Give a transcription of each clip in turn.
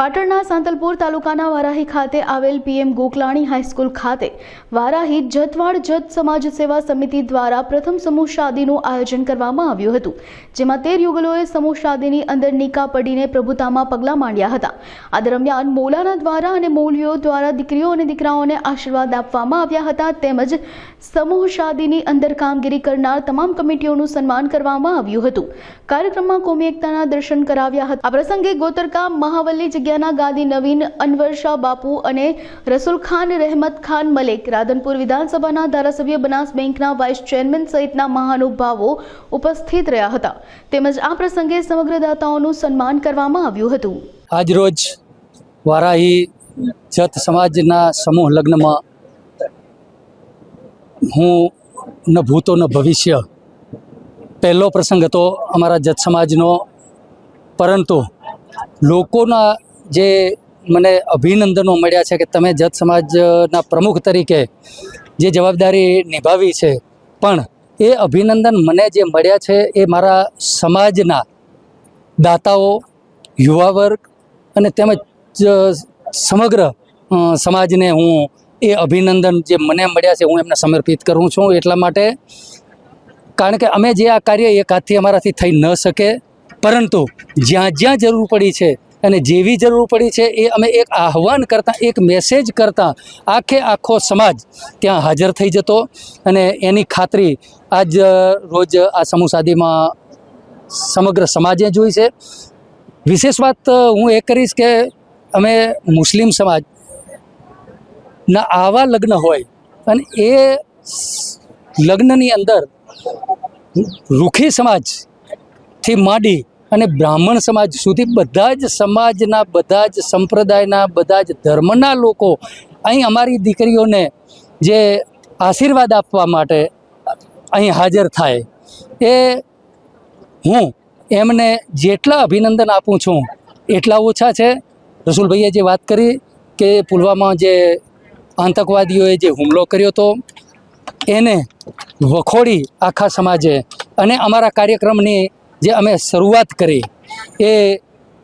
પાટણના સાંતલપુર તાલુકાના વારાહી ખાતે આવેલ પીએમ ગોકલાણી હાઈસ્કૂલ ખાતે વારાહી જતવાડ જત સમાજ સેવા સમિતિ દ્વારા પ્રથમ સમૂહ શાદીનું આયોજન કરવામાં આવ્યું હતું, જેમાં તેર યુગલોએ સમૂહ શાદીની અંદર નિકા પડીને પ્રભુતામાં પગલાં માંડ્યા હતા. આ દરમિયાન મૌલાના દ્વારા અને મૌલીઓ દ્વારા દીકરીઓ અને દીકરાઓને આશીર્વાદ આપવામાં આવ્યા હતા, તેમજ સમૂહ શાદીની અંદર કામગીરી કરનાર તમામ કમિટીઓનું સન્માન કરવામાં આવ્યું હતું. કાર્યક્રમમાં કોમી એકતાના દર્શન કરાવ્યા હતા. આ પ્રસંગે ગોતરકા મહાવલ્લી જગ્યાના ગાદી નવીન, અનવર શાહ બાપુ અને રસુલ ખાન, રહેમત ખાન મલેક. રાધનપુર વિધાનસભાના ધારાસભ્ય બનાસ બેંકના વાઇસ ચેરમેન સહિતના મહાનુભાવો ઉપસ્થિત રહ્યા હતા. તેમજ આ પ્રસંગે સમગ્ર દાતાઓનું સન્માન કરવામાં આવ્યું હતું. આજરોજ વારાહી જત સમાજના સમૂહ લગ્નમાં હું ન ભૂતો ન ભવિષ્ય. પહેલો પ્રસંગ હતો અમારા જત સમાજનો. પરંતુ લોકોના જે મને અભિનંદનો મળ્યા છે કે તમે જત સમાજના પ્રમુખ તરીકે જે જવાબદારી નિભાવી છે, પણ એ અભિનંદન મને જે મળ્યા છે એ મારા સમાજના દાતાઓ, યુવા વર્ગ અને તેમજ સમગ્ર સમાજને હું એ અભિનંદન જે મને મળ્યા છે હું એમને સમર્પિત કરું છું એટલા માટે. કારણ કે અમે જે આ કાર્ય એક હાથથી અમારાથી થઈ ન શકે, પરંતુ જ્યાં જ્યાં જરૂર પડી છે અને જેવી જરૂર પડી છે એ અમે એક આહવાન કરતાં, એક મેસેજ કરતાં આખે આખો સમાજ ત્યાં હાજર થઈ જતો અને એની ખાતરી આજ રોજ આ સમૂહ સાદીમાં સમગ્ર સમાજે જોઈ છે. વિશેષ વાત હું એ કરીશ કે અમે મુસ્લિમ સમાજ ના આવા લગ્ન હોય અને એ લગ્નની અંદર રૂખી સમાજથી માંડી અને બ્રાહ્મણ સમાજ સુધી બધા જ સમાજના, બધા જ સંપ્રદાયના, બધા જ ધર્મના લોકો અહીં અમારી દીકરીઓને જે આશીર્વાદ આપવા માટે અહીં હાજર થાય. એ હું એમને જેટલા અભિનંદન આપું છું, એટલા ઓછા છે. રસુલભાઈએ જે વાત કરી કે પુલવામા જે આતંકવાદીઓએ જે હુમલો કર્યો હતો, એને વખોડી આખા સમાજે. અને અમારા કાર્યક્રમની જે અમે શરૂઆત કરી, એ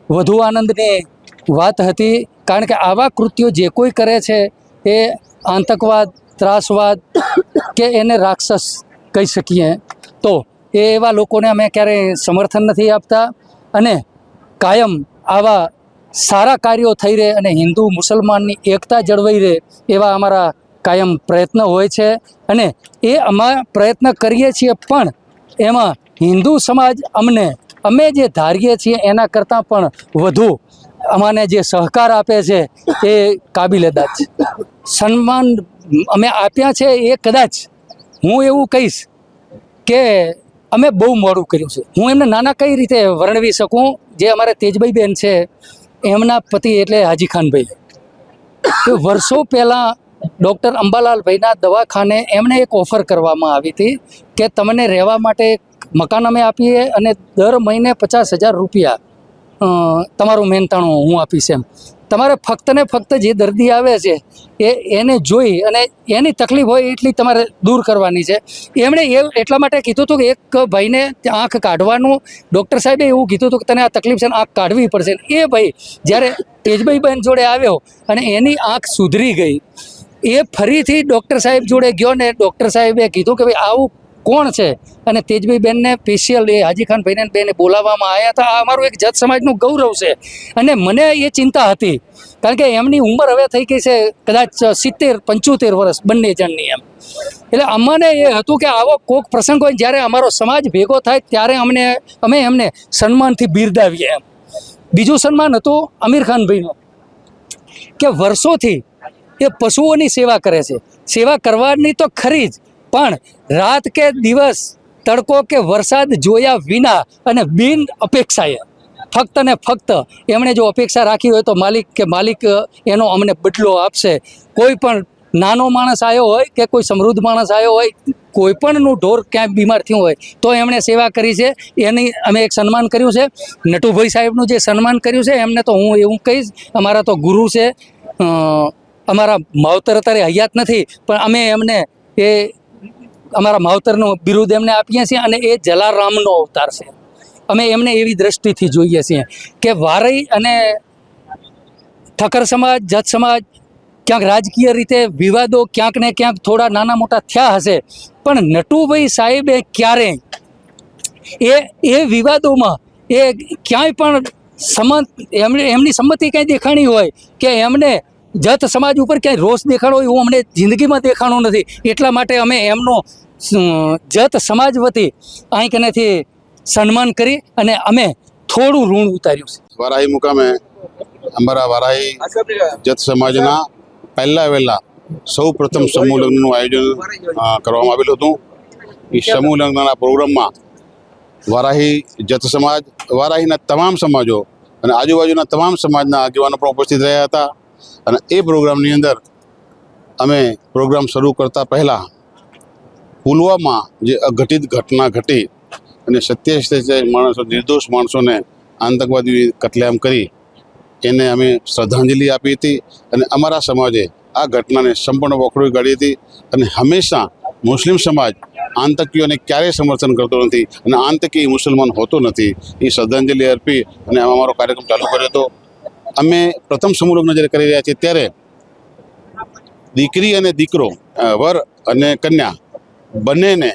વધુ આનંદની વાત હતી. કારણ કે આવા કૃત્યો જે કોઈ કરે છે, એ આતંકવાદ, ત્રાસવાદ કે એને રાક્ષસ કહી શકીએ. તો એ એવા લોકોને અમે ક્યારેય સમર્થન નથી આપતા અને કાયમ આવા સારા કાર્યો થઈ રહે અને હિન્દુ મુસલમાનની એકતા જળવાઈ રહે એવા અમારા કાયમ પ્રયત્ન હોય છે. અને એ અમા પ્રયત્ન કરીએ છીએ પણ એમાં હિન્દુ સમાજ અમને, અમે જે ધારીએ છીએ એના કરતાં પણ વધુ અમાને જે સહકાર આપે છે એ કાબિલેદાદ છે. સન્માન અમે આપ્યા છે એ કદાચ હું એવું કહીશ કે અમે બહુ મોડું કર્યું છે. હું એમને નાના કઈ રીતે વર્ણવી શકું? જે અમારે તેજભાઈ બેન છે, એમના પતિ એટલે હાજી ખાનભાઈ તો વર્ષો પહેલાં ડૉક્ટર અંબાલાલભાઈના દવાખાને એમને એક ઓફર કરવામાં આવી હતી કે તમને રહેવા માટે મકાન અમે આપીએ અને દર મહિને પચાસ હજાર રૂપિયા તમારું મહેનતાણું હું આપીશ એમ. તમારે ફક્ત ને ફક્ત જે દર્દી આવે છે, એ એને જોઈ અને એની તકલીફ હોય એટલી તમારે દૂર કરવાની છે. એમણે એ એટલા માટે કીધું હતું કે એક ભાઈને આંખ કાઢવાનું, ડૉક્ટર સાહેબે એવું કીધું હતું કે તને આ તકલીફ છે ને આંખ કાઢવી પડશે. એ ભાઈ જ્યારે તેજભાઈ બહેન જોડે આવ્યો અને એની આંખ સુધરી ગઈ, એ ફરીથી ડૉક્ટર સાહેબ જોડે ગયો ને ડૉક્ટર સાહેબે કીધું કે ભાઈ આવું કોણ છે? અને તેજભાઈ બેનને સ્પેશિયલ એ હાજી ખાન ભાઈને બેને બોલાવવામાં આવ્યા હતા. આ અમારું એક જત સમાજનું ગૌરવ છે. અને મને એ ચિંતા હતી, કારણ કે એમની ઉંમર હવે થઈ ગઈ છે કદાચ સિત્તેર, પંચોતેર વર્ષ બંને જણની એમ. એટલે અમને એ હતું કે આવો કોક પ્રસંગ હોય જ્યારે અમારો સમાજ ભેગો થાય ત્યારે અમને, અમે એમને સન્માનથી બિરદાવીએ એમ. બીજું સન્માન હતું અમીર ખાન ભાઈનું કે વર્ષોથી એ પશુઓની સેવા કરે છે. સેવા કરવાની તો ખરી જ પણ રાત કે દિવસ તડકો કે વરસાદ જોયા વિના અને બિન અપેક્ષાએ ફક્ત ને ફક્ત એમણે જો અપેક્ષા રાખી હોય તો માલિક કે માલિક એનો અમને બદલો આપશે. કોઈ પણ નાનો માણસ આવ્યો હોય કે કોઈ સમૃદ્ધ માણસ આવ્યો હોય, કોઈ પણનું ઢોર ક્યાંય બીમાર થયું હોય, તો એમણે સેવા કરી છે. એની અમે એક સન્માન કર્યું છે. નટુભાઈ સાહેબનું જે સન્માન કર્યું છે, એમને તો હું એવું કહીશ, અમારા તો ગુરુ છે. અમારા માવતર અત્યારે હયાત નથી, પણ અમે એમને એ અમારા માવતરનું બિરુદ એમને આપીએ છીએ અને એ જલારામનો અવતાર છે. અમે એમને એવી દ્રષ્ટિથી જોઈએ છીએ કે વારઈ અને ઠક્કર સમાજ, જત સમાજ ક્યાંક રાજકીય રીતે વિવાદો ક્યાંક ને ક્યાંક થોડા નાના મોટા થયા હશે, પણ નટુભાઈ સાહેબે ક્યારેય એ એ વિવાદોમાં એ ક્યાંય પણ સંમત એમને એમની સંમતિ કંઈ દેખાણી હોય કે એમને જત સમાજ ઉપર ક્યાંય રોષ દેખાડો એવું અમને જિંદગીમાં દેખાણો નથી. એટલા માટે અમે એમનો જત સમાજ વતી અહીં કનેથી સન્માન કરી અને અમે થોડું ઋણ ઉતાર્યું છે. વારાહી મુકામે અમારા વારાહી જત સમાજના પહેલા વહેલા સૌ પ્રથમ સમૂહ લગ્નનું આયોજન કરવામાં આવેલું હતું. એ સમૂહ લગ્નના પ્રોગ્રામમાં વારાહી જત સમાજ, વારાહીના તમામ સમાજો અને આજુબાજુના તમામ સમાજના આગેવાનો પણ ઉપસ્થિત રહ્યા હતા. અને એ પ્રોગ્રામની અંદર અમે પ્રોગ્રામ શરૂ કરતા પહેલાં પુલવામા જે અઘટિત ઘટના ઘટી અને સત્યાવીસ માણસો, નિર્દોષ માણસોને આતંકવાદી કતલેઆમ કરી, એને અમે શ્રદ્ધાંજલિ આપી હતી અને અમારા સમાજે આ ઘટનાને સંપૂર્ણ વખોડી કાઢી હતી અને હંમેશા મુસ્લિમ સમાજ આતંકીઓને ક્યારેય સમર્થન કરતો નથી અને આતંકી મુસલમાન હોતો નથી. એ શ્રદ્ધાંજલિ અર્પી અને અમારો કાર્યક્રમ ચાલુ કર્યો હતો. અમે પ્રથમ સમૂહ જ્યારે કરી રહ્યા છીએ ત્યારે દીકરી અને દીકરો વર અને કન્યા બંનેને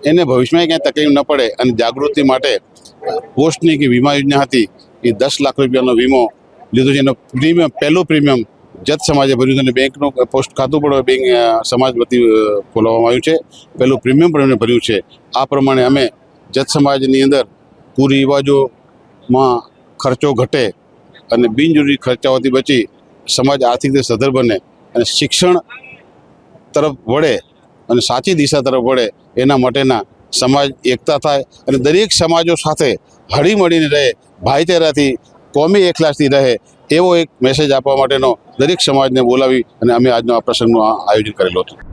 એને ભવિષ્યમાં ક્યાંય તકલીફ ન પડે અને જાગૃતિ માટે પોસ્ટની કે વીમા યોજના હતી એ દસ લાખ રૂપિયાનો વીમો લીધો છે. એનો પ્રીમિયમ, પહેલું પ્રીમિયમ જત સમાજે ભર્યું અને બેંકનું પોસ્ટ ખાતું પણ બેંક સમાજ વતી ખોલાવવામાં આવ્યું છે. પહેલું પ્રીમિયમ પણ એમણે ભર્યું છે. આ પ્રમાણે અમે જત સમાજની અંદર કુરિવાજોમાં ખર્ચો ઘટે અને બિનજરૂરી ખર્ચાઓથી બચી સમાજ આર્થિક રીતે સધર બને અને શિક્ષણ તરફ વળે અને સાચી દિશા તરફ વળે એના માટેના સમાજ એકતા થાય અને દરેક સમાજો સાથે હળીમળીને રહે, ભાઈચારાથી, કોમી એકલાસથી રહે એવો એક મેસેજ આપવા માટેનો દરેક સમાજને બોલાવી અને અમે આજનો આ પ્રસંગનું આયોજન કરેલું હતું.